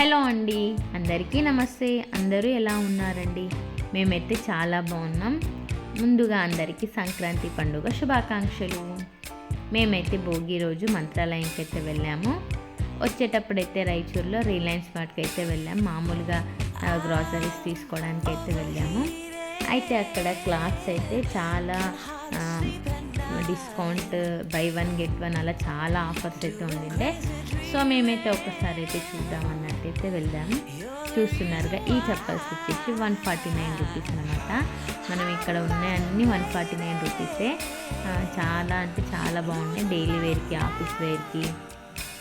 Hello అండి. అందరికీ నమస్తే. అందరూ ఎలా ఉన్నారండి? మేమైతే చాలా బాగున్నాం. ముందుగా అందరికీ సంక్రాంతి పండుగ శుభాకాంక్షలు. మేమైతే భోగి రోజు మంత్రాలయంకి అయితే వెళ్ళాము. వచ్చేటప్పుడైతే రాయచూరులో రిలయన్స్ మార్ట్కి అయితే వెళ్ళాం. మామూలుగా గ్రాసరీస్ తీసుకోవడానికి అయితే వెళ్ళాము. అయితే అక్కడ క్లాత్స్ అయితే చాలా discount buy one get one అలా చాలా ఆఫర్స్ అయితే ఉండిండే. సో మేమైతే ఒకసారి అయితే చూద్దాం అన్నట్టయితే వెళ్దాము చూస్తున్నారుగా ఈ చప్పల్స్ వచ్చేసి వన్ ఫార్టీ నైన్ రూపీస్ అనమాట మనం ఇక్కడ ఉన్నాయన్నీ వన్ ఫార్టీ నైన్ రూపీసే. చాలా అంటే చాలా బాగున్నాయి. డైలీ వేర్కి ఆఫీస్ వేర్కి.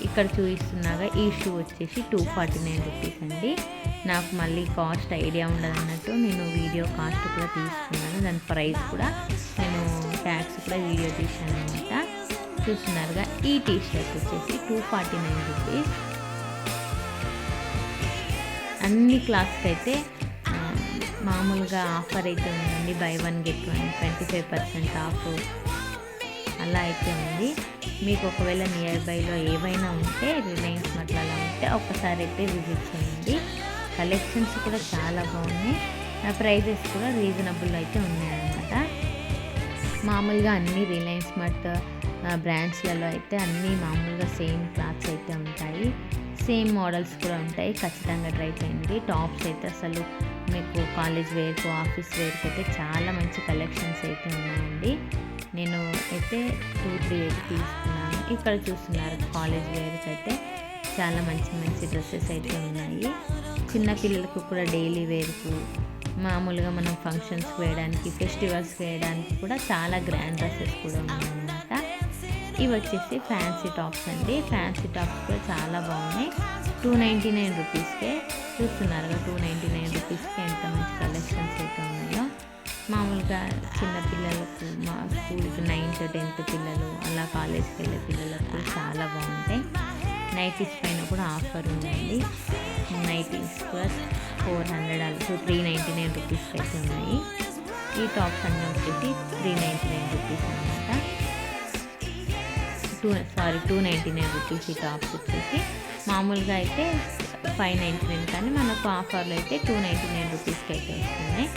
ఇక్కడ చూపిస్తున్నాగా ఈ షూ వచ్చేసి టూ ఫార్టీ నైన్ రూపీస్ అండి. నాకు మళ్ళీ కాస్ట్ ఐడియా ఉండదు అన్నట్టు నేను వీడియో కాస్ట్ కూడా తీసుకున్నాను. దాని ప్రైస్ కూడా నేను ట్యాక్స్ కూడా వీడియో తీసాను అనమాట చూస్తున్నారుగా ఈ టీ షర్ట్ వచ్చేసి టూ ఫార్టీ నైన్ రూపీస్ అన్ని క్లాత్స్కి అయితే మామూలుగా ఆఫర్ అయితే ఉందండి. Buy one get one twenty five percent off. అలా అయితే ఉంది. మీకు ఒకవేళ నియర్ బైలో ఏవైనా ఉంటే రిలయన్స్ మట్ల అలా ఉంటే ఒక్కసారి అయితే విజిట్ చేయండి. కలెక్షన్స్ కూడా చాలా బాగున్నాయి. ప్రైజెస్ కూడా రీజనబుల్ అయితే ఉన్నాయండి. మామూలుగా అన్ని రిలయన్స్ మార్ట్ బ్రాండ్స్లలో అయితే అన్నీ మామూలుగా సేమ్ క్లాత్స్ అయితే ఉంటాయి. సేమ్ మోడల్స్ కూడా ఉంటాయి. ఖచ్చితంగా ట్రై చేయండి. టాప్స్ అయితే అసలు మీకు కాలేజ్ వేర్కు ఆఫీస్ వేర్కి అయితే చాలా మంచి కలెక్షన్స్ అయితే ఉన్నాయండి. నేను అయితే టూ త్రీ ఎయిట్ తీసుకున్నాను. ఇక్కడ చూస్తున్నారు కాలేజ్ వేర్కి అయితే చాలా మంచి మంచి డ్రెస్సెస్ అయితే ఉన్నాయి. చిన్నపిల్లలకు కూడా డైలీ వేర్కు మామూలుగా మనం ఫంక్షన్స్ వేయడానికి ఫెస్టివల్స్ వేయడానికి కూడా చాలా గ్రాండ్ డ్రెస్సెస్ కూడా ఉన్నాయన్నమాట. ఇవి వచ్చేసి ఫ్యాన్సీ టాప్స్ అండి. ఫ్యాన్సీ టాప్స్ కూడా చాలా బాగున్నాయి. టూ నైంటీ నైన్ రూపీస్కే చూస్తున్నారుగా టూ నైంటీ నైన్ రూపీస్కి ఎంత మంచి కలెక్షన్స్ అయితే ఉన్నాయో. మామూలుగా చిన్న పిల్లలకు మా స్కూల్కి నైన్త్ టెన్త్ పిల్లలు అలా కాలేజ్కి వెళ్ళే పిల్లలకు చాలా బాగుంటాయి. నైటీస్ పైన కూడా ఆఫర్ ఉందండి. నైటీస్ కూడా ఫోర్ హండ్రెడ్ అలా త్రీ నైంటీ నైన్ రూపీస్కి అయితే ఉన్నాయి. ఈ టాప్స్ అన్నీ వచ్చేసి త్రీ నైంటీ నైన్ రూపీస్ అనమాట two sorry two ninety nine rupees ఈ టాప్స్ వచ్చేసి. మామూలుగా అయితే ఫైవ్ నైంటీ నైన్ కానీ మనకు ఆఫర్లో అయితే టూ నైంటీ నైన్ రూపీస్కి అయితే వస్తున్నాయి.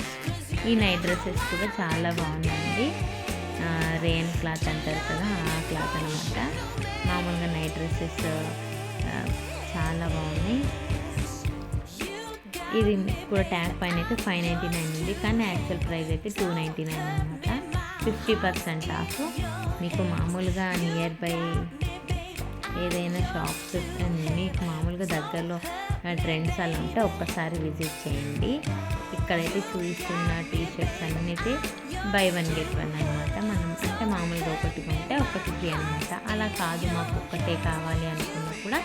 ఈ నైట్ డ్రెస్సెస్ కూడా చాలా బాగున్నాయండి. రెయిన్ క్లాత్ అంటారు కదా ఆ క్లాత్ అనమాట మామూలుగా నైట్ డ్రెస్సెస్ చాలా బాగుంది. ఇది కూడా ట్యాగ్ పైన అయితే ఫైవ్ నైంటీ నైన్ ఉంది. కానీ యాక్చువల్ ప్రైస్ అయితే టూ నైంటీ నైన్ అనమాట ఫిఫ్టీ పర్సెంట్ ఆఫ్ మీకు మామూలుగా నియర్ బై ఏదైనా షాప్స్ మీకు మామూలుగా దగ్గరలో ట్రెండ్స్ అలా ఉంటే ఒక్కసారి విజిట్ చేయండి. ఇక్కడైతే చూపిస్తున్న టీ షర్ట్స్ అన్నీ అయితే బై వన్ గెట్ వన్ అనమాట మనం అంటే మామూలుగా ఒకటి కొంటే ఒకటి ఫ్రీ అనమాట అలా కాదు మాకు ఒక్కటే కావాలి అనుకున్నా కూడా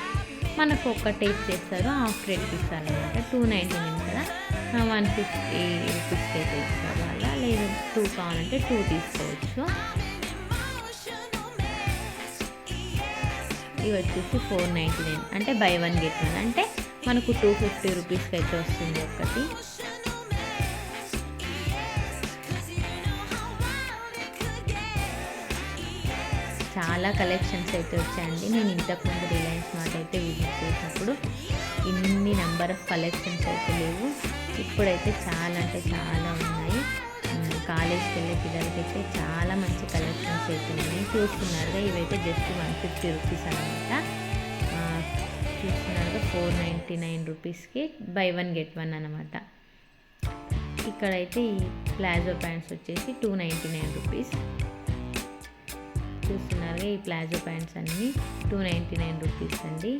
మనకు ఒక్కటే ఇచ్చేస్తారు హాఫ్ రేట్కి ఇస్తారు అనమాట టూ నైంటీ నైన్ కదా. వన్ ఫిఫ్టీ రూపీస్కి అయితే ఇస్తారు అలా లేదు టూ కావాలంటే టూ తీసుకోవచ్చు. ఇవి వచ్చేసి ఫోర్ నైంటీ నైన్. అంటే బై వన్ గెట్ వన్ అంటే మనకు టూ ఫిఫ్టీ రూపీస్కి అయితే వస్తుంది ఒకటి. చాలా కలెక్షన్స్ అయితే వచ్చాయండి. నేను ఇంతకుముందు రిలయన్స్ మార్ట్ అయితే విజిట్ చేసినప్పుడు ఇన్ని నెంబర్ ఆఫ్ కలెక్షన్స్ అయితే లేవు. ఇప్పుడైతే చాలా అంటే చాలా ఉన్నాయి. కాలేజ్కి వెళ్ళే పిల్లలకి అయితే చాలా మంచి కలెక్షన్స్ అయితే ఉన్నాయి. చూస్తున్నారుగా ఇవైతే జస్ట్ వన్ ఫిఫ్టీ రూపీస్ అనమాట చూస్తున్నారుగా ఫోర్ నైంటీ నైన్ రూపీస్కి బై వన్ గెట్ వన్ అనమాట ఇక్కడైతే ఈ ప్లాజో ప్యాంట్స్ వచ్చేసి టూ నైంటీ నైన్ రూపీస్. చూస్తున్నారుగా ఈ ప్లాజో ప్యాంట్స్ అన్నీ టూ నైంటీ నైన్ రూపీస్ అండి.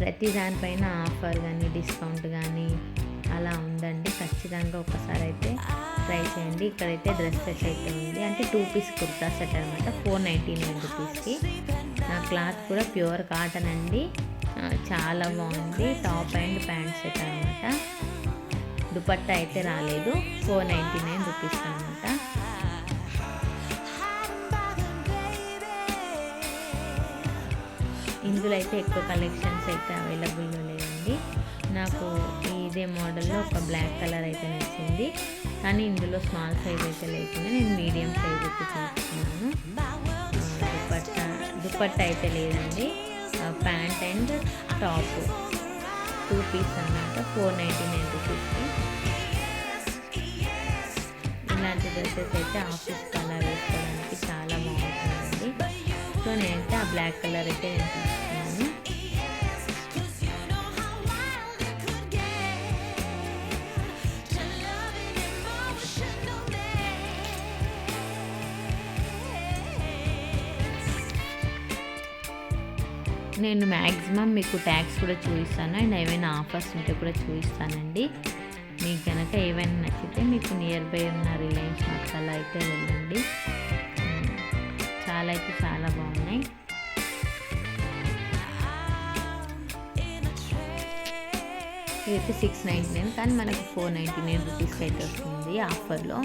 ప్రతి దానిపైన ఆఫర్ కానీ డిస్కౌంట్ కానీ అలా ఉందండి. ఖచ్చితంగా ఒకసారి అయితే ట్రై చేయండి. ఇక్కడైతే డ్రెస్ సెట్ అయితే ఉంది. అంటే టూ పీస్ కుర్తా సెట్ అనమాట ఫోర్ నైంటీ నైన్ రూపీస్కి. క్లాత్ కూడా ప్యూర్ కాటన్ అండి. చాలా బాగుంది. టాప్ అండ్ ప్యాంట్ సెట్ అనమాట దుపట్టా అయితే రాలేదు. ఫోర్ నైంటీ నైన్ రూపీస్ అనమాట ఇందులో అయితే ఎక్కువ కలెక్షన్స్ అయితే అవైలబుల్లో లేవండి. నాకు ఇదే మోడల్లో ఒక బ్లాక్ కలర్ అయితే నచ్చింది. కానీ ఇందులో స్మాల్ సైజ్ అయితే లేకుండా నేను మీడియం సైజ్ అయితే తీసుకున్నాను. ఆ, దుపట్టా దుపట్టా అయితే లేదండి. Pant and top. Two piece అన్నమాట ఫోర్ నైంటీ నైన్ రూపీస్కి ఇలాంటి డ్రెస్సెస్ అయితే ఆఫీస్ కలర్ వేసుకోవడానికి చాలా బాగుంటుందండి. సో నేనైతే ఆ బ్లాక్ కలర్ అయితే నేను నేను మ్యాక్సిమం మీకు ట్యాక్స్ కూడా చూపిస్తాను. అండ్ ఏమైనా ఆఫర్స్ ఉంటే కూడా చూపిస్తానండి. మీకు కనుక ఏమైనా నచ్చితే మీకు నియర్ బై ఉన్న రిలయన్స్ మార్ట్స్ అలా అయితే వెళ్ళండి. చాలా అయితే చాలా బాగున్నాయి. ఇదైతే సిక్స్ నైంటీ నైన్ కానీ మనకు ఫోర్ నైంటీ నైన్ రూపీస్కి అయితే వస్తుంది ఆఫర్లో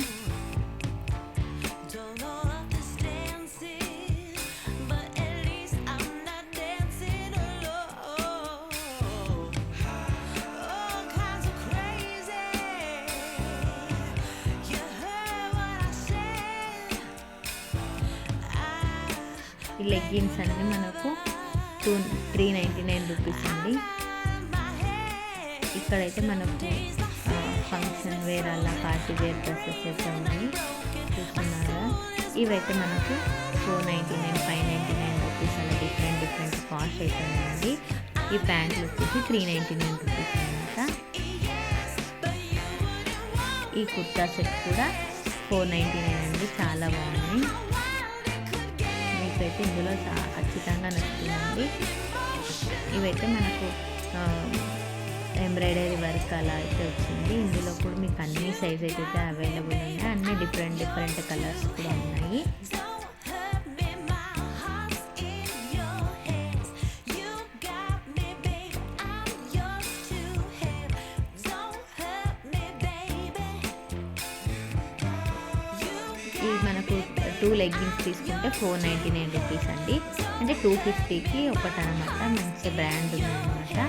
ఈ లెగ్గిన్స్ అన్నీ మనకు two three ninety nine rupees అండి. ఇక్కడైతే మనకు ఫంక్షన్ వేర్ అలా పార్టీ వేర్ డ్రెస్సెస్ అయితే ఉన్నాయి. చూస్తున్నారా? ఇవైతే మనకు four ninety nine five ninety nine rupees అలా డిఫరెంట్ డిఫరెంట్ కాస్ట్ అయితే ఉన్నాయండి ఈ ప్యాంట్లు వచ్చేసి త్రీ నైంటీ నైన్ రూపీస్ అనమాట ఈ కుర్తా సెట్ కూడా ఫోర్ నైంటీ నైన్ అండి. చాలా బాగున్నాయి. అయితే ఇందులో ఖచ్చితంగా నచ్చుతుందండి. ఇవైతే మనకు ఎంబ్రాయిడరీ వర్క్ అలా అయితే వచ్చింది. ఇందులో కూడా మీకు అన్ని సైజ్ అయితే అవైలబుల్ ఉన్నాయి. అన్ని డిఫరెంట్ డిఫరెంట్ కలర్స్ కూడా ఉన్నాయి. లెగ్గిన్స్ తీసుకుంటే ఫోర్ నైంటీ నైన్ రూపీస్ అండి. అంటే టూ ఫిఫ్టీకి ఒకటి అనమాట మంచి బ్రాండ్ ఉందన్నమాట.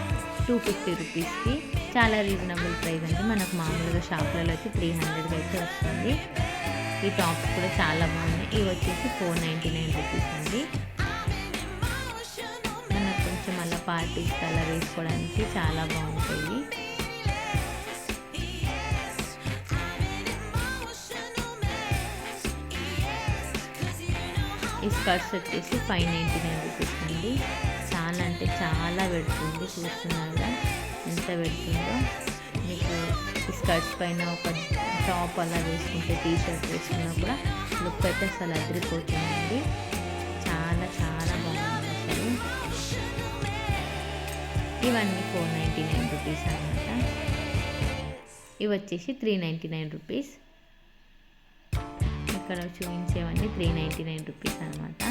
టూ ఫిఫ్టీ రూపీస్కి చాలా రీజనబుల్ ప్రైస్ అండి. మనకు మామూలుగా షాప్లలో అయితే త్రీ హండ్రెడ్కి అయితే వస్తుంది. ఈ టాప్స్ కూడా చాలా బాగున్నాయి. ఇవి వచ్చేసి ఫోర్ నైంటీ నైన్ రూపీస్ అండి. మనకు కొంచెం అలా పార్టీస్ అలా వేసుకోవడానికి చాలా బాగుంటాయి. ఈ స్కర్ట్స్ వచ్చేసి ఫైవ్ నైంటీ నైన్ రూపీస్ అండి చాలా అంటే చాలా పెడుతుంది. చూస్తున్నారా ఎంత పెడుతుందో. మీకు ఈ స్కర్ట్స్ పైన ఒక టాప్ అలా వేసుకుంటే టీ షర్ట్ వేసుకున్నా కూడా లుక్ అయితే అసలు అదిరిపోతుందండి. చాలా చాలా బాగుంది అసలు. ఇవన్నీ ఫోర్ నైంటీ నైన్ రూపీస్ అనమాట ఇవి వచ్చేసి త్రీ నైంటీ నైన్ రూపీస్. ఇక్కడ చూపించేవన్నీ త్రీ నైంటీ నైన్ రూపీస్ అనమాట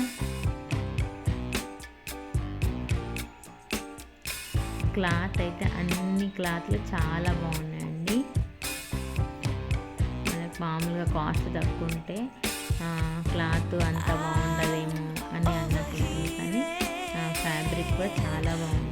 క్లాత్ అయితే అన్ని క్లాత్లు చాలా బాగున్నాయండి. మనకు మామూలుగా కాస్ట్ తక్కువ ఉంటే క్లాత్ అంత బాగుండదేమో అని అన్నట్టుంది కానీ ఫ్యాబ్రిక్ కూడా చాలా బాగుంది.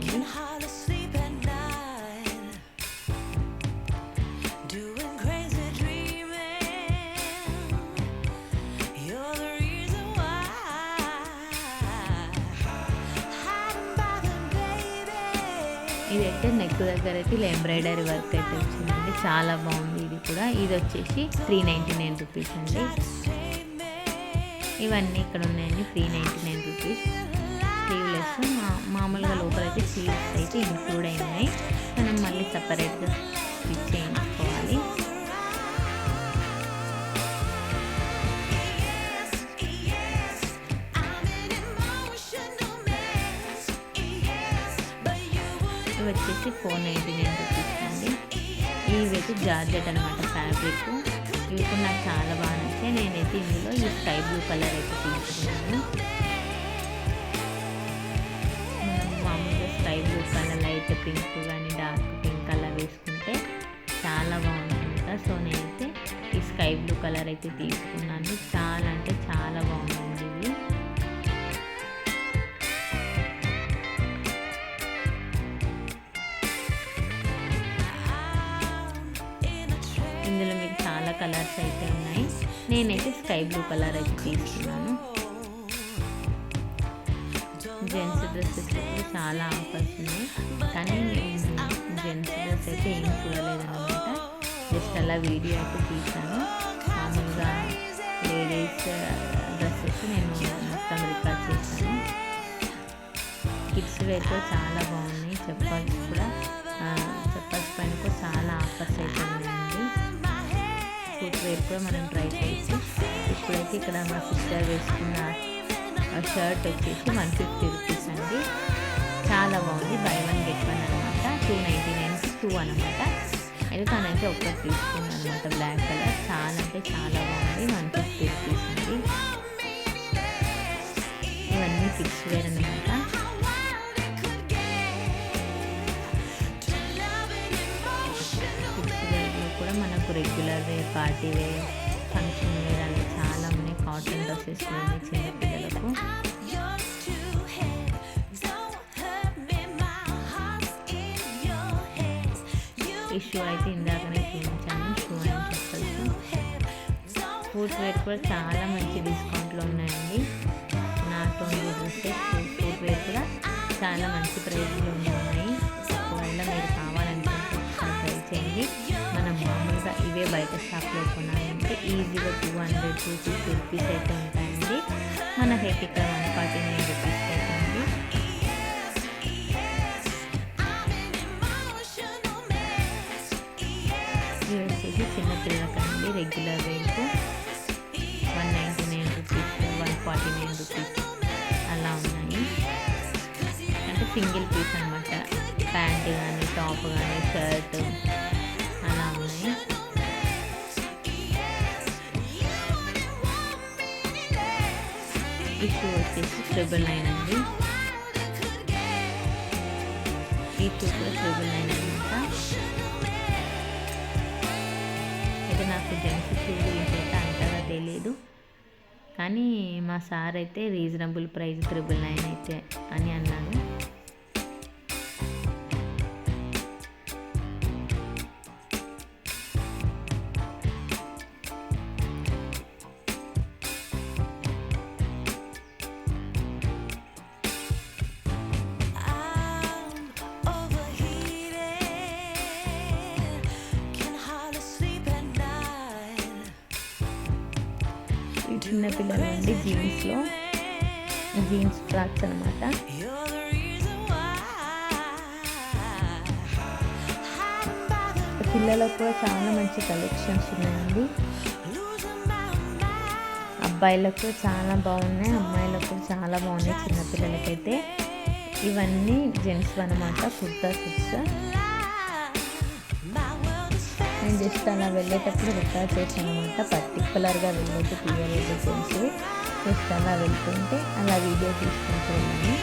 నెక్ దగ్గర అయితే ఇలా ఎంబ్రాయిడరీ వర్క్ అయితే వచ్చిందండి. చాలా బాగుంది ఇది కూడా. ఇది వచ్చేసి త్రీ నైంటీ నైన్ రూపీస్ అండి. ఇవన్నీ ఇక్కడ ఉన్నాయండి three ninety nine rupees sleeveless మా మామూలుగా లోపల అయితే స్లీవ్స్ అయితే ఇంక్లూడ్ అయినాయి. మనం మళ్ళీ సపరేట్గా స్టిచ్ చేయండి. వచ్చి ఫోర్ నైంటీ నైన్ రూపీస్ అండి ఇవి జార్జెట్ అనమాట ఫ్యాబ్రిక్. ఇవి కూడా నాకు చాలా బాగా నచ్చాయి. నేనైతే ఇందులో ఈ స్కై బ్లూ కలర్ అయితే తీసుకున్నాను. మనం మామూలుగా sky blue colour light pink కానీ డార్క్ పింక్ అలా వేసుకుంటే చాలా బాగుంటుంది సో నేనైతే ఈ స్కై బ్లూ కలర్ అయితే తీసుకున్నాను. చాలా అంటే చాలా కలర్స్ అయితే ఉన్నాయి. నేనైతే స్కై బ్లూ కలర్ అయితే తీసుకున్నాను. జెంట్స్ డ్రెస్సెస్ అయితే చాలా ఆఫర్స్ ఉన్నాయి. కానీ జెంట్స్ డ్రెస్ అయితే ఏం చూడలేదన్నమాట. జస్ట్ అలా వీడియో అయితే తీసాను మామూలుగా లేడీస్ డ్రెస్సెస్ నేను మొత్తం రికార్డ్ చేశాను. కిడ్స్ అయితే చాలా బాగున్నాయి. చెప్పాల్సి కూడా చెప్పాల్సి పైన కూడా చాలా ఆఫర్స్ అయితే ఉన్నాయి. వేర్ కూడా మనం ట్రై చేయొచ్చు ఇప్పుడైతే ఇక్కడ మా సిస్టర్ వేసుకున్న షర్ట్ వచ్చేసి వన్ ఫిఫ్టీ రూపీస్ అండి. చాలా బాగుంది. బై వన్ గెట్ వన్ అనమాట టూ నైంటీ నైన్కి టూ అనమాట అయితే తనైతే ఒక్కటి తీసుకున్నాను అనమాట బ్లాక్ కలర్. చాలా అంటే చాలా బాగుంది. వన్ ఫిఫ్టీ రూపీస్ అండి. ఇవన్నీ ఫిక్స్ వేర్ అనమాట కూడా మనకు regular wear party wear function wear అని చాలా ఉన్నాయి. కాటన్ డ్రెస్సెస్ కూడా ఉన్నాయి చిన్నపిల్లలకు. Yours ఈ షూ అయితే ఇందాకనే చూపించాను షూ అని చెప్పచ్చు. ఫుడ్ వేర్ కూడా చాలా మంచి డిస్కౌంట్లో ఉన్నాయండి. Not only dresses footwear కూడా చాలా మంచి ప్రైస్లో ఉన్నాయి. ఒకవేళ మీరు కావాలనుకుంటే చేయండి. మనం మామూలుగా ఇవే బయట షాప్లో కొనాలంటే ఈజీగా two hundred two fifty rupees అయితే ఉంటాయండి. మనకైతే ఇక్కడ వన్ ఫార్టీ నైన్ రూపీస్ అయితే ఉంది emotional mess. ఇవి వచ్చేసి చిన్నపిల్లలకండి regular rate one ninety nine rupees one forty nine rupees అలా ఉన్నాయి. అంటే సింగిల్ పీస్ అండి ప్యాంట్ కానీ టాప్ కానీ షర్ట్ అలా ఉన్నాయి. ఈ షూ వచ్చేసి ట్రిపుల్ నైన్ అండి. ఈ షూ కూడా ట్రిపుల్ నైన్ అనమాట అయితే నాకు జెంట్స్ షూ గురించి అయితే అంతగా తెలియదు కానీ మా సార్ అయితే రీజనబుల్ ప్రైస్ ట్రిబుల్ నైన్ అయితే అని అన్నాడు. ఈ చిన్న పిల్లలు అండి జీన్స్లో జీన్స్ ఫ్రాక్స్ అనమాట పిల్లలకు కూడా చాలా మంచి కలెక్షన్స్ ఉన్నాయండి. అబ్బాయిలకు చాలా బాగున్నాయి అమ్మాయిలకు చాలా బాగున్నాయి చిన్నపిల్లలకైతే ఇవన్నీ జెంట్స్ అనమాట కుర్తా సెట్స్ నేను జస్ట్ అలా వెళ్ళేటప్పుడు రికార్డ్ చేశాను అనమాట పర్టికులర్గా వెళ్ళేది తీయలేదు తెలిసి జస్ట్ అలా వెళ్తుంటే అలా వీడియో తీసుకుంటూ ఉన్నాను.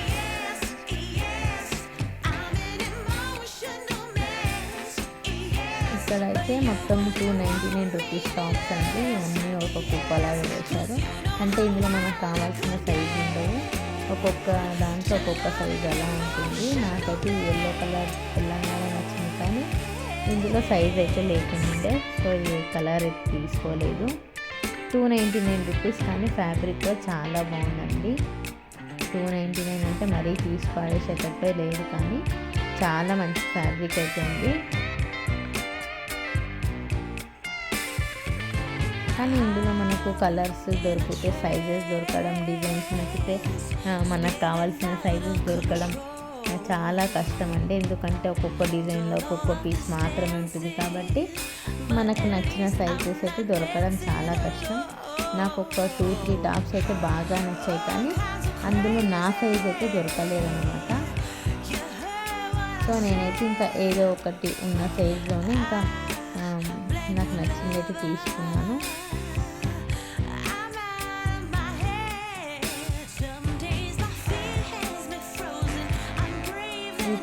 ఇక్కడ అయితే మొత్తం two ninety nine rupees tops అండి. అన్నీ ఒక కుప్పలాగా వేశారు. అంటే ఇందులో మనకు కావాల్సిన సైజు ఉండవు. ఒక్కొక్క దాంట్లో ఒక్కొక్క సైజు అలా ఉంటుంది. నాకైతే ఎల్లో కలర్ తెలంగాణ నచ్చింది కానీ ఇందులో సైజ్ అయితే లేకుండే సో ఈ కలర్ అయితే తీసుకోలేదు. టూ నైంటీ నైన్ రూపీస్ కానీ ఫ్యాబ్రిక్ చాలా బాగుందండి. టూ నైంటీ నైన్ అంటే మరీ తీసి పాడేసేటట్టే లేదు కానీ చాలా మంచి ఫ్యాబ్రిక్ అయితే ఉంది. కానీ ఇందులో మనకు కలర్స్ దొరికితే సైజెస్ దొరకడం డిజైన్స్ నచ్చితే మనకు కావాల్సిన సైజెస్ దొరకడం చాలా కష్టం అండి ఎందుకంటే ఒక్కొక్క డిజైన్లో ఒక్కొక్క పీస్ మాత్రమే ఉంటుంది. కాబట్టి మనకు నచ్చిన సైజెస్ అయితే దొరకడం చాలా కష్టం. నాకు ఒక టూ త్రీ టాప్స్ అయితే బాగా నచ్చాయి. కానీ అందులో నా సైజ్ అయితే దొరకలేదన్నమాట. సో నేనైతే ఇంకా ఏదో ఒకటి ఉన్న సైజులోనే ఇంకా నాకు నచ్చింది అయితే తీసుకున్నాను.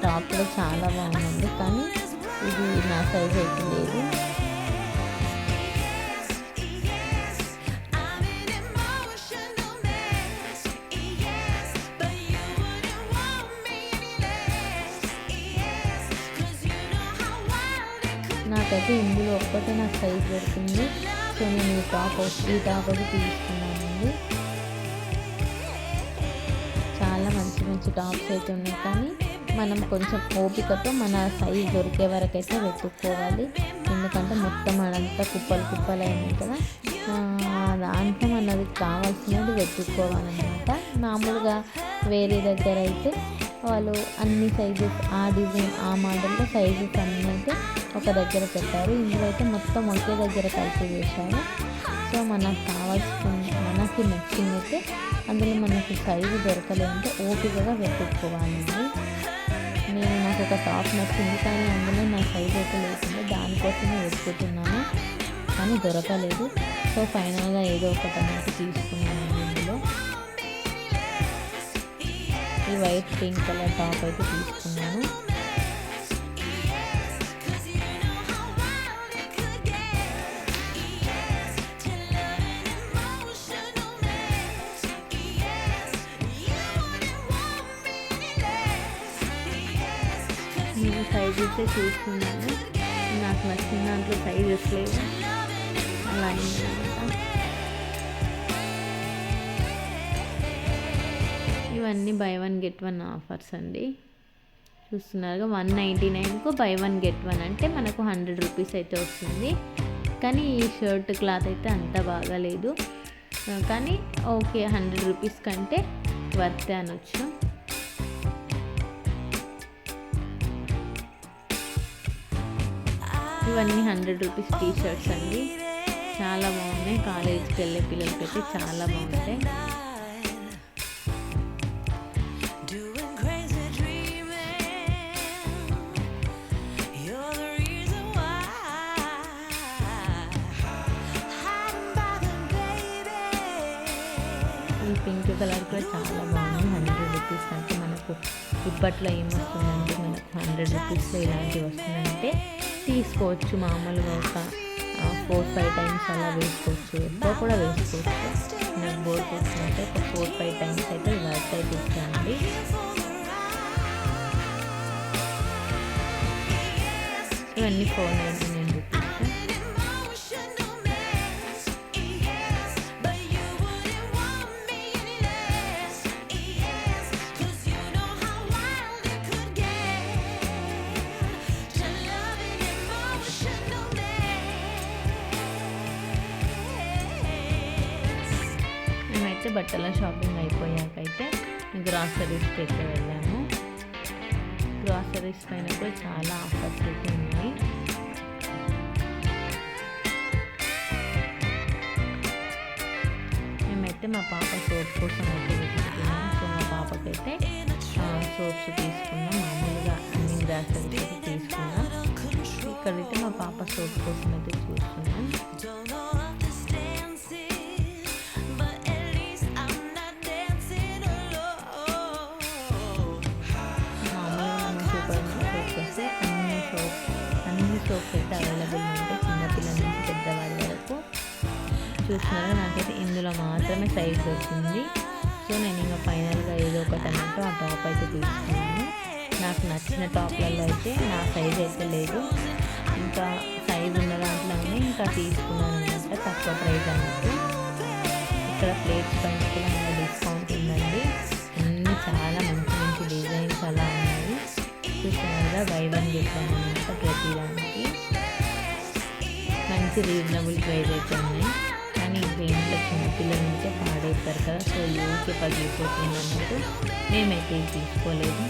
టాప్లో చాలా బాగుంది కానీ ఇది నా సైజ్ అయితే లేదు. నాకైతే ఇందులో ఒక్కటే నాకు సైజ్ పడుతుంది సో నేను ఈ టాప్ ఈ టాప్ అది తీసుకున్నానండి. చాలా మంచి మంచి టాప్స్ అయితే ఉన్నాయి. కానీ మనం కొంచెం ఓపికతో మన సైజ్ దొరికే వరకు అయితే వెతుక్కోవాలి. ఎందుకంటే మొత్తం అదంతా కుప్పలు కుప్పలు అయినాయి కదా దాంట్లో మనది కావాల్సినది వెతుక్కోవాలన్నమాట. మామూలుగా వేరే దగ్గర అయితే వాళ్ళు అన్ని సైజెస్ ఆ డిజైన్ ఆ మోడల్లో సైజెస్ అన్నీ అయితే ఒక దగ్గర పెట్టారు. ఇందులో అయితే మొత్తం ఒకే దగ్గర కలిపి వేశారు. సో మనకు కావాల్సిన మనకి నచ్చింది అయితే అందులో మనకి సైజు దొరకలేదంటే ఓపికగా వెతుక్కోవాలండి. నేను నాకు ఒక టాప్ నచ్చింది కానీ అందులో నా సైజ్ అయితే లేకుండా దానికోసమే వెతుకుతున్నాను. కానీ దొరకలేదు. సో ఫైనల్గా ఏదో ఒకటి అనేది తీసుకున్నాను ఇందులో. ఈ వైట్ పింక్ కలర్ టాప్ అయితే తీసుకున్నాను. సైజెస్ చూసుకున్నాను నాకు నచ్చిన దాంట్లో సైజెస్ లేవు. అలా ఇవన్నీ buy one get one offers అండి. చూస్తున్నారుగా వన్ నైంటీ నైన్కు బై వన్ గెట్ వన్ అంటే మనకు హండ్రెడ్ రూపీస్ అయితే వస్తుంది. కానీ ఈ షర్ట్ క్లాత్ అయితే అంత బాగాలేదు. కానీ ఓకే హండ్రెడ్ రూపీస్ కంటే వర్తే అనొచ్చు. ఇవన్నీ హండ్రెడ్ రూపీస్ టీ షర్ట్స్ అండి. చాలా బాగున్నాయి. కాలేజ్కి వెళ్ళే పిల్లలకైతే చాలా బాగుంటాయి. ఈ పింక్ కలర్ కూడా చాలా బాగుంది. హండ్రెడ్ రూపీస్ అంటే మనకు ఇప్పట్లో ఏమొస్తుందంటే మనకు హండ్రెడ్ రూపీస్లో ఇలాంటివి వస్తుందంటే తీసుకోవచ్చు మామూలుగా ఒక ఫోర్ ఫైవ్ టైమ్స్ అలా వేసుకోవచ్చు. ఎక్కువ కూడా వేసుకోవచ్చు. నాకు బోర్ కొట్టినట్టే ఒక ఫోర్ ఫైవ్ టైమ్స్ అయితే వర్క్ అయితే ఇస్తానండి ఇవన్నీ ఫోర్ నైన్ గ్రాసరీస్కి అయితే వెళ్ళాము. గ్రాసరీస్ పైన కూడా చాలా ఆఫర్స్ అయితే ఉన్నాయి. మేమైతే మా పాప సోప్ కోసం అయితే వెతుకుతున్నాం సో మా పాపకైతే సోప్స్ తీసుకున్నాం. మామూలుగా అన్ని గ్రాసరీస్ అయితే తీసుకున్నాం. ఇక్కడైతే మా పాప సోప్ కోసం అయితే చూస్తున్నాం. అయితే అవైలబుల్ ఉంటాయి చిన్నపిల్లల నుంచి పెద్దవాళ్ళ వరకు చూస్తున్నారా నాకైతే ఇందులో మాత్రమే సైజ్ వచ్చింది సో నేను ఇంకా ఫైనల్గా ఏదో ఒకటి అన్నట్టు ఆ టాప్ అయితే తీసుకున్నాను నాకు నచ్చిన టాప్లలో అయితే నా సైజ్ అయితే లేదు. ఇంకా సైజ్ ఉన్న దాంట్లోనే ఇంకా తీసుకున్నాను అనమాట తక్కువ ప్రైస్ అన్నట్టు ఇక్కడ ప్లేట్స్ పైన కూడా ఇంకా డిస్కౌంట్ ఉందండి అన్నీ చాలా మంచి మంచి డిజైన్స్ అలా ఉన్నాయి. చూస్తున్నారుగా బై వన్ గెట్ వన్ అనమాట ప్రతి దానికి మంచి రీజనబుల్ ప్రైజ్ అయితే ఉన్నాయి. కానీ ఇంకా ఇంట్లో చిన్నపిల్లల నుంచే పాడైతారు కదా. సో ఊరికే పగిలిపోతుంది అన్నట్టు మేమైతే తీసుకోలేదు.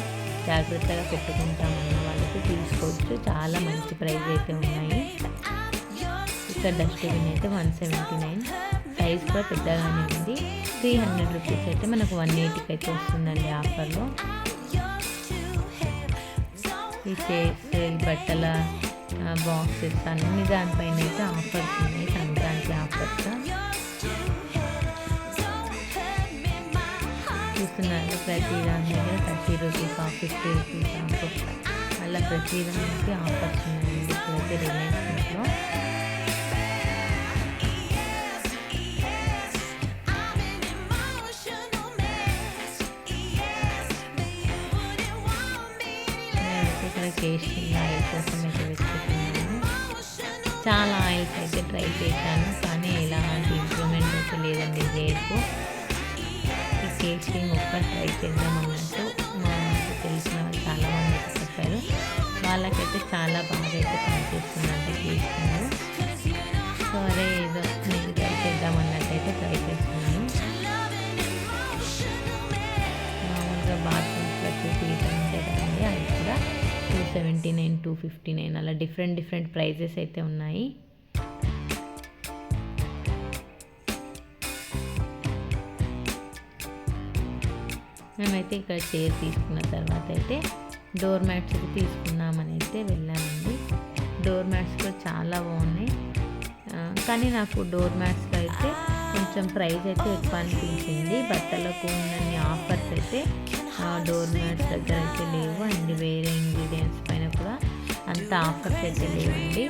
జాగ్రత్తగా పెట్టుకుంటామన్న వాళ్ళకి తీసుకోవచ్చు. చాలా మంచి ప్రైస్ అయితే ఉన్నాయి. ఇక్కడ డస్ట్బిన్ అయితే వన్ సెవెంటీ నైన్. సైజ్ కూడా పెద్దగానే ఉంది. త్రీ హండ్రెడ్ రూపీస్ అయితే మనకు వన్ ఎయిటీకి అయితే వస్తుందండి ఆఫర్లో. ఈ చైర్స్ ఈ బట్టల బాక్సెస్ అన్ని దానిపైన అయితే ఆఫర్స్ ఉన్నాయి. సంక్రాంతి ఆఫర్స్ చూస్తున్నారు ప్రతి దాని దగ్గర thirty rupees off fifty rupees off అలా ప్రతి దానికి ఆఫర్స్ ఉన్నాయండి ఇప్పుడైతే రిలయన్స్లో నేనైతే ఇక్కడ కేస్టింగ్ ఆయిల్ కోసం అయితే వెతుకుతున్నాను చాలా ఆయిల్స్ అయితే ట్రై చేశాను కానీ ఎలాంటి ఇంప్రూవ్మెంట్ అయితే లేదండి రేపు. ఈ కేక్ని ఒక్క ట్రై చేద్దాం అన్నట్టు మాకు తెలిసిన వాళ్ళు చాలామంది అయితే చెప్పారు. వాళ్ళకైతే చాలా బాగా అయితే పనిచేస్తుందండి cake seventy nine two fifty nine అలా డిఫరెంట్ డిఫరెంట్ ప్రైజెస్ అయితే ఉన్నాయి. మేమైతే ఇక్కడ చైర్ తీసుకున్న తర్వాత అయితే డోర్ మ్యాట్స్ తీసుకుందామని అయితే వెళ్ళామండి. డోర్ మ్యాట్స్ కూడా చాలా బాగున్నాయి. కానీ నాకు డోర్ మ్యాట్స్లో అయితే కొంచెం ప్రైస్ అయితే ఎక్కువ అనిపించింది. బట్టలకు ఉన్న ఆఫర్స్ అయితే డోర్ మ్యాట్స్ దగ్గర అయితే లేవు. అండ్ వేరే ఇంగ్రీడియంట్స్ పైన కూడా అంత ఆఫర్స్ అయితే లేవండి.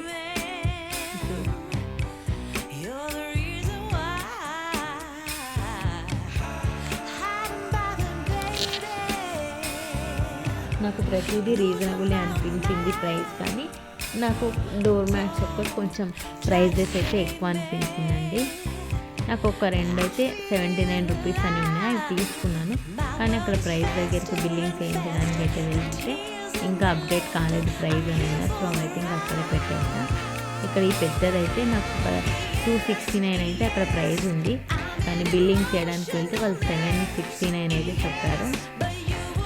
నాకు ప్రతిదీ రీజనబుల్ అనిపించింది ప్రైస్ కానీ నాకు డోర్ మ్యాట్స్ ఒక్కటి కొంచెం ప్రైజెస్ అయితే ఎక్కువ అనిపించిందండి. నాకు ఒక రెండు అయితే సెవెంటీ నైన్ రూపీస్ అని ఉన్నాయి అవి తీసుకున్నాను. కానీ అక్కడ ప్రైస్ దగ్గరికి బిల్లింగ్ చేయించడానికి అయితే వెళ్తే ఇంకా అప్డేట్ కాలేదు ప్రైస్ అనేది సో అయితే ఇంకా అక్కడ పెట్టేసా ఇక్కడ ఈ పెద్దదైతే నాకు టూ సిక్స్టీ నైన్ అయితే అక్కడ ప్రైస్ ఉంది. కానీ బిల్లింగ్ చేయడానికి వెళ్తే వాళ్ళు సెవెన్ సిక్స్టీ నైన్ అయితే చెప్పారు.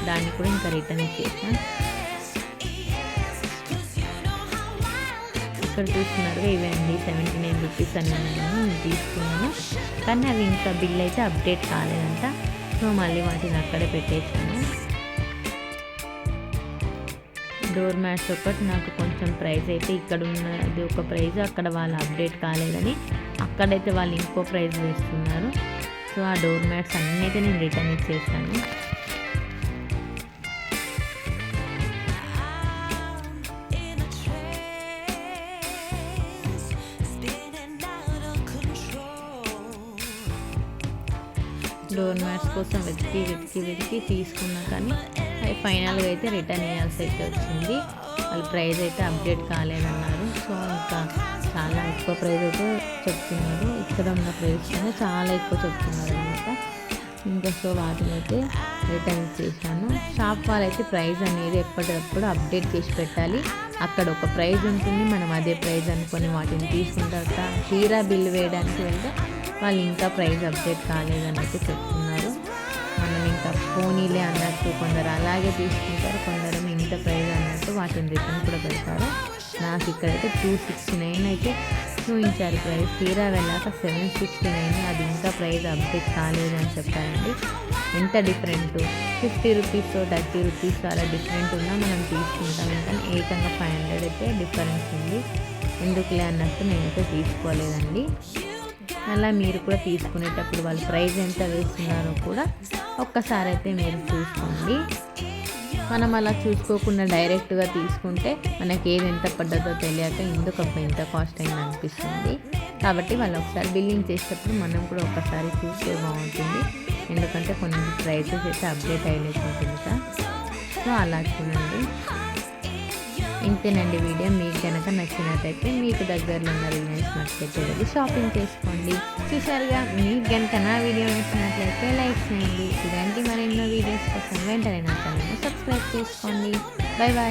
దాన్ని కూడా ఇంకా రిటర్న్ ఇచ్చేసాను ఇక్కడ చూస్తున్నారు ఇవండి సెవెంటీ నైన్ రూపీస్ అని నేను తీసుకున్నాను. కానీ అవి ఇంకా బిల్ అయితే అప్డేట్ కాలేదంట. సో మళ్ళీ వాటిని అక్కడే పెట్టేశాను. డోర్ మ్యాట్స్ ఒకటి నాకు కొంచెం ప్రైస్ అయితే ఇక్కడ ఉన్నది. ఒక ప్రైస్ అక్కడ వాళ్ళు అప్డేట్ కాలేదని అక్కడైతే వాళ్ళు ఇంకో ప్రైస్ వేస్తున్నారు. సో ఆ డోర్ మ్యాట్స్ అన్నీ అయితే నేను రిటర్న్ ఇచ్చేసాను కోసం వెతికి వెతికి వెతికి తీసుకున్నా కానీ అవి ఫైనల్గా అయితే రిటర్న్ చేయాల్సి అయితే వచ్చింది. వాళ్ళ ప్రైజ్ అయితే అప్డేట్ కాలేదన్నారు. సో ఇంకా చాలా ఎక్కువ ప్రైజ్ అయితే చెప్తున్నారు. ఇక్కడ ఉన్న ప్రైజ్ కన్నా చాలా ఎక్కువ చెప్తున్నారు అనమాట. ఇంకా సో వాటిని అయితే రిటర్న్ చేశాను. షాప్ వాళ్ళైతే ప్రైస్ అనేది ఎప్పటికప్పుడు అప్డేట్ చేసి పెట్టాలి. అక్కడ ఒక ప్రైజ్ ఉంటుంది. మనం అదే ప్రైజ్ అనుకొని వాటిని తీసుకున్న తర్వాత తీరా బిల్ వేయడానికి వెళ్తే వాళ్ళు ఇంకా ప్రైజ్ అప్డేట్ కాలేదని అయితే చెప్తున్నారు. పోనీలే అన్నట్టు కొందరు అలాగే తీసుకుంటారు కొందరు ఇంత ప్రైజ్ అన్నట్టు వాటిని రిటర్న్ కూడా పెడతారు. నాకు ఇక్కడైతే టూ సిక్స్టీ నైన్ అయితే చూపించారు ప్రైస్ తీరా వెళ్ళాక సెవెన్ సిక్స్టీ నైన్ అది ఇంకా ప్రైస్ అప్డేట్ కాలేదని చెప్పారండి. ఎంత different? Fifty rupees thirty rupees అలా డిఫరెంట్ ఉన్నా మనం తీసుకుంటాం. కానీ ఏకంగా ఫైవ్ హండ్రెడ్ అయితే డిఫరెన్స్ ఉంది. ఎందుకులే అన్నట్టు నేనైతే తీసుకోలేదండి. అలా మీరు కూడా తీసుకునేటప్పుడు వాళ్ళు ప్రైస్ ఎంత వేస్తున్నారో కూడా ఒక్కసారి అయితే మీరు చూసుకోండి. మనం అలా చూసుకోకుండా డైరెక్ట్గా తీసుకుంటే మనకి ఏది ఎంత పడ్డదో తెలియక ఎందుకు అబ్బా ఎంత కాస్ట్ అయింది అనిపిస్తుంది. కాబట్టి వాళ్ళు ఒకసారి బిల్లింగ్ చేసేటప్పుడు మనం కూడా ఒకసారి చూస్తే బాగుంటుంది. ఎందుకంటే కొన్ని ప్రైజెస్ అయితే అప్డేట్ అయ్యలేకుంటుంది కదా. సో అలా చూడండి. ఇంతేనండి వీడియో. మీకు కనుక నచ్చినట్టయితే మీకు దగ్గరలో ఉన్న రిలయన్స్ మార్కెట్ వెళ్ళి షాపింగ్ చేసుకోండి. చూసారుగా మీకు కనుక నా వీడియో నచ్చినట్లయితే లైక్ చేయండి. ఇలాంటి మరెన్నో వీడియోస్ కోసం వెంటనే నా ఛానల్ సబ్స్క్రైబ్ చేసుకోండి. Bye bye